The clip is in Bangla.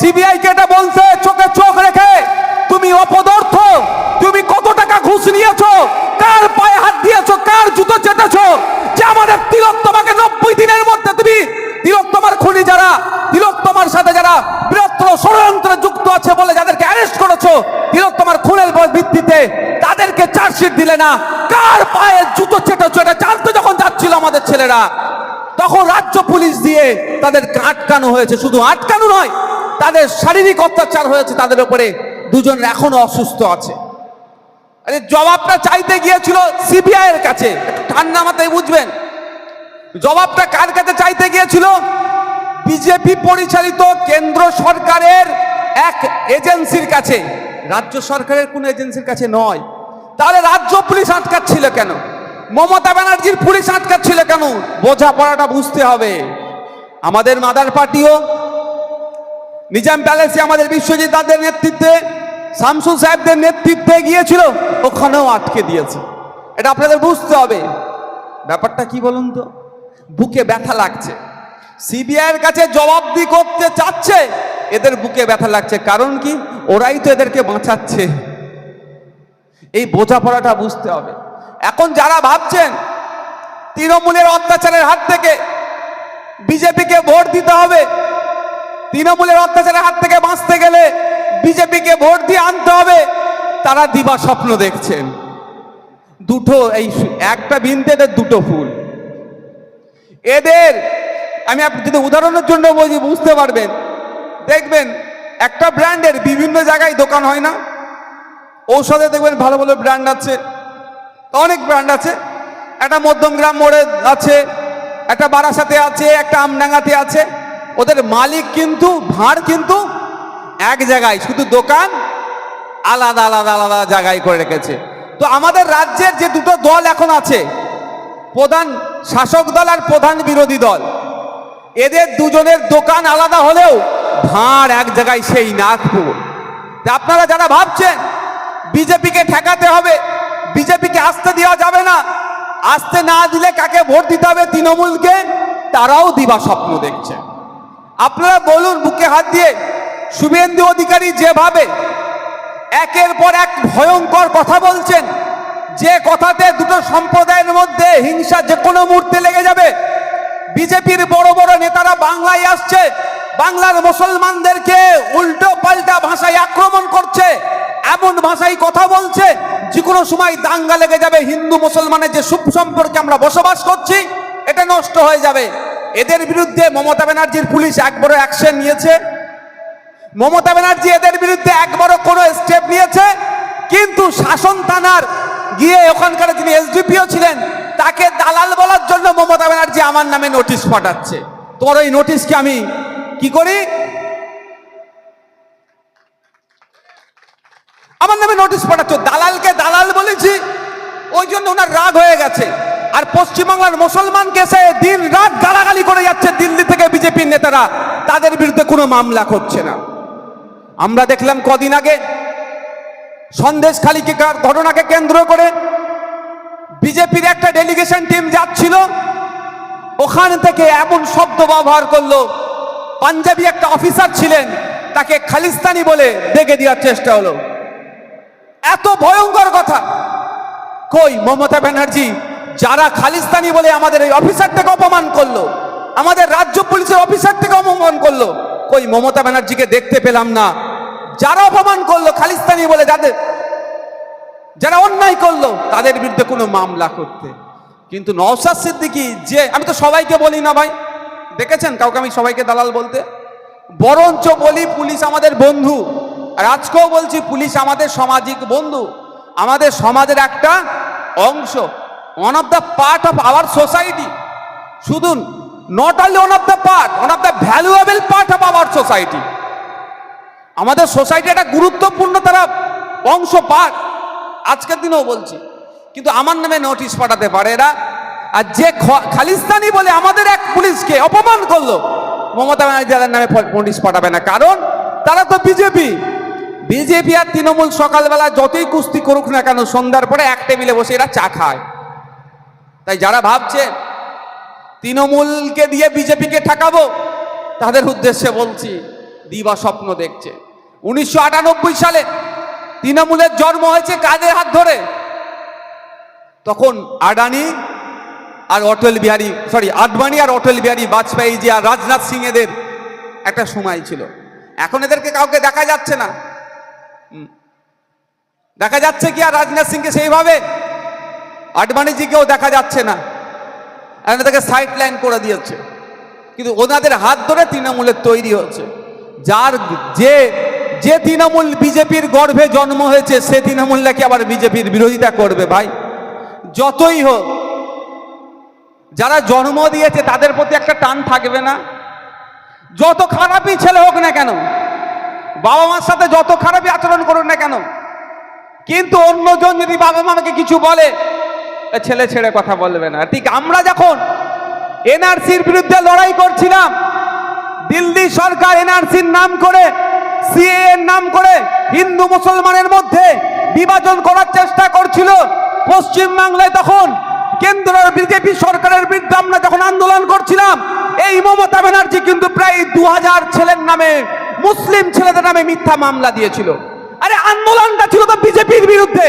সিবিআই কে বলছে? চোখে চোখ রেখে। তুমি অপদার্থ। তুমি কত টাকা ঘুষ নিয়েছো? কার পায়ে হাত দিয়েছ? কার জুতো চেটেছো? যে আমাদের তিলোত্তমাকে নব্বই দিনের মধ্যে তুমি তিলোত্তমার খুনি যারা, তিলোত্তমার সাথে যারা বৃহত্তর ষড়যন্ত্রে যুক্ত আছে বলে যাদেরকে অ্যারেস্ট করেছ, তিলোত্তমার খুনের ভিত্তিতে তাদেরকে চার্জশিট দিলে না। কার পায়ে জুতো চেটেছো? এটা জানতে যখন যাচ্ছিল আমাদের ছেলেরা, তখন রাজ্য পুলিশ দিয়ে তাদেরকে আটকানো হয়েছে। শুধু আটকানো নয় তাদের শারীরিক অত্যাচার হয়েছে তাদের উপরে। দুজন এখনও অসুস্থ আছে। আরে জবাবটা চাইতে গিয়েছিল সিবিআই এর কাছে। ঠান্ডা মাথায় বুঝবেন। জবাবটা কার কাছে চাইতে গিয়েছিল? বিজেপি পরিচালিত কেন্দ্র সরকারের এক এজেন্সির কাছে। রাজ্য সরকারের কোন এজেন্সির কাছে নয়। তাহলে রাজ্য পুলিশ আটকাচ্ছিল কেন? মমতা ব্যানার্জির পুলিশ আটকাচ্ছিল কেন? বোঝাপড়াটা বুঝতে হবে। আমাদের মাদার পার্টিও নিজাম প্যালেসে আমাদের বিশ্বজিৎ দাদের নেতৃত্বে, শামসুল সাহেবদের নেতৃত্বে গিয়েছিল, ওখানেও আটকে দিয়েছে। এটা আপনাদের বুঝতে হবে। ব্যাপারটা কি বলুন তো? বুকে ব্যথা লাগছে। সিবিআইয়ের কাছে জবাবদি করতে চাচ্ছে, এদের বুকে ব্যথা লাগছে। কারণ কি? ওরাই তো এদেরকে বাঁচাচ্ছে। এই বোঝাপড়াটা বুঝতে হবে। এখন যারা ভাবছেন, তৃণমূলের অত্যাচারের হাত থেকে বিজেপিকে ভোট দিতে হবে তৃণমূলের অত্যাচারের হাত থেকে বাঁচতে গেলে বিজেপিকে ভোট দিয়ে আনতে হবে। তারা দিবা স্বপ্ন দেখছেন। দুটো এই একটা বিনতে এদের দুটো ফুল। এদের, আমি যদি উদাহরণের জন্য বলছি বুঝতে পারবেন। দেখবেন, একটা ব্র্যান্ডের বিভিন্ন জায়গায় দোকান হয় না। ঔষধে দেখবেন ভালো ভালো ব্র্যান্ড আছে। অনেক ব্র্যান্ড আছে। একটা মধ্যমগ্রাম মোড়ে আছে, একটা বারাসাতে আছে, একটা আমডাঙ্গাতে আছে। ওদের মালিক কিন্তু, ভাঁড় কিন্তু এক জায়গায়, শুধু দোকান আলাদা আলাদা আলাদা জায়গায় করে রেখেছে। তো আমাদের রাজ্যের যে দুটো দল এখন আছে, প্রধান শাসক দল আর প্রধান বিরোধী দল, এদের দুজনের দোকান আলাদা হলেও ভাঁড় এক জায়গায় সেই তা আপনারা যারা ভাবছেন, বিজেপিকে ঠেকাতে হবে, বিজেপিকে আসতে দেওয়া যাবে না, আসতে না দিলে কাকে ভোট দিতে হবে তৃণমূলকে, তারাও দিবা স্বপ্ন দেখছে। আপনারা বলুন বুকে হাত দিয়ে। শুভেন্দু অধিকারী যেভাবে একের পর এক ভয়ঙ্কর কথা বলছেন, যে কথাতে দুটো সম্প্রদায়ের মধ্যে হিংসা যে কোনো মুহূর্তে লেগে যাবে। বিজেপির বড় বড় নেতারা বাংলায় আসছে, বাংলার মুসলমানদেরকে উল্টো পাল্টা ভাষায় আক্রমণ করছে, এমন ভাষায় কথা বলছে যে কোনো সময় দাঙ্গা লেগে যাবে। হিন্দু মুসলমানের যে সুখ সম্পর্কে আমরা বসবাস করছি, এটা নষ্ট হয়ে যাবে। এদের বিরুদ্ধে মমতা ব্যানার্জির পুলিশ একবারও অ্যাকশন নিয়েছে। মমতা ব্যানার্জি এদের বিরুদ্ধে এক একবারও কোনো স্টেপ নিয়েছে। কিন্তু শাসন থানার গিয়ে ওখানকার যিনি এসডিপিও ছিলেন, তাকে দালাল বলার জন্য মমতা ব্যানার্জি আমার নামে নোটিশ পাঠাচ্ছে। তোমার ওই নোটিশকে আমি কি করি? আমার নামে নোটিশ পাঠাচ্ছ। দালালকে দালাল বলেছি, ওই জন্য ওনার রাগ হয়ে গেছে। আর পশ্চিমবাংলার মুসলমান কেসে দিন রাত গালাগালি করে যাচ্ছে দিল্লি থেকে বিজেপির নেতারা, তাদের বিরুদ্ধে কোনো মামলা করছে না। আমরা দেখলাম কদিন আগে সন্দেশ খালিকে ঘটনাকে কেন্দ্র করে বিজেপির একটা ডেলিগেশন টিম যাচ্ছিল। ওখান থেকে এমন শব্দ ব্যবহার করল, পাঞ্জাবি একটা অফিসার ছিলেন, তাকে খালিস্তানি বলে ডেকে দেওয়ার চেষ্টা হলো। এত ভয়ঙ্কর কথা। কই মমতা ব্যানার্জি যারা খালিস্তানি বলে আমাদের এই অফিসার থেকে অপমান করল, আমাদের রাজ্য পুলিশের অফিসার থেকে অপমান করল, কই মমতা ব্যানার্জিকে দেখতে পেলাম না। যারা অপমান করল খালিস্তানি বলে যাদের, যারা অন্যায় করল, তাদের বিরুদ্ধে কোনো মামলা করতে। কিন্তু নওসাদ সিদ্দিকি যে, আমি তো সবাইকে বলি না ভাই, দেখেছেন কাউকে আমি সবাইকে দালাল বলতে? বরঞ্চ বলি পুলিশ আমাদের বন্ধু, আর আজকেও বলছি পুলিশ আমাদের সামাজিক বন্ধু, আমাদের সমাজের একটা অংশ। One of the part of our society শুধু not only one of the part one of the valuable part of our society আমাদের সোসাইটি একটা গুরুত্বপূর্ণ তারা অংশ পার্ট আজকের দিনেও বলছি। কিন্তু আমার নামে নোটিশ পাঠাতে পারে এরা। আর যে খালিস্তানি বলে আমাদের এক পুলিশকে অপমান করল, মমতা ব্যানার্জি তাদের নামে নোটিশ পাঠাবে না। কারণ তারা তো বিজেপি। বিজেপি আর তৃণমূল সকালবেলা যতই কুস্তি করুক না কেন, সন্ধ্যার পরে এক টেবিলে বসে এরা চা খায়। তাই যারা ভাবছে তৃণমূলকে দিয়ে বিজেপিকে ঠেকাবো, তাদের উদ্দেশ্যে বলছি, দিবা স্বপ্ন দেখছে। উনিশশো আটানব্বই সালে তৃণমূলের জন্ম হয়েছে কাদের হাত ধরে? তখন আডানি আর অটল বিহারী সরি আডবাণী আর অটল বিহারী বাজপেয়ী যে আর রাজনাথ সিং এদের একটা সময় ছিল। এখন এদেরকে কাউকে দেখা যাচ্ছে না। দেখা যাচ্ছে কি আর রাজনাথ সিংকে সেইভাবে আডবাণীজিকেও দেখা যাচ্ছে না। এখন তাকে সাইড লাইন করে দিয়েছে। কিন্তু ওনাদের হাত ধরে তৃণমূলের তৈরি হচ্ছে। যার যে যে তৃণমূল বিজেপির গর্ভে জন্ম হয়েছে, সে তৃণমূল নাকি আবার বিজেপির বিরোধিতা করবে ভাই? যতই হোক, যারা জন্ম দিয়েছে, তাদের প্রতি একটা টান থাকবে না। যত খারাপই ছেলে হোক না কেন, বাবা মার সাথে যত খারাপই আচরণ করুক না কেন, কিন্তু অন্যজন যদি বাবা মাকে কিছু বলে ছেলে ছেড়ে কথা বলবে না। ঠিক আমরা যখন এনআরসির বিরুদ্ধে লড়াই করছিলাম, দিল্লি সরকার এনআরসির নাম করে সিএ এর নাম করে হিন্দু মুসলমানের মধ্যে বিভাজন করার চেষ্টা করছিল, পশ্চিম বাংলায় তখন কেন্দ্রের বিজেপি সরকারের বিরুদ্ধে আমরা যখন আন্দোলন করছিলাম, এই মমতা ব্যানার্জি কিন্তু প্রায় দু হাজার ছেলের নামে, মুসলিম ছেলেদের নামে মিথ্যা মামলা দিয়েছিল। আরে আন্দোলনটা ছিল তো বিজেপির বিরুদ্ধে।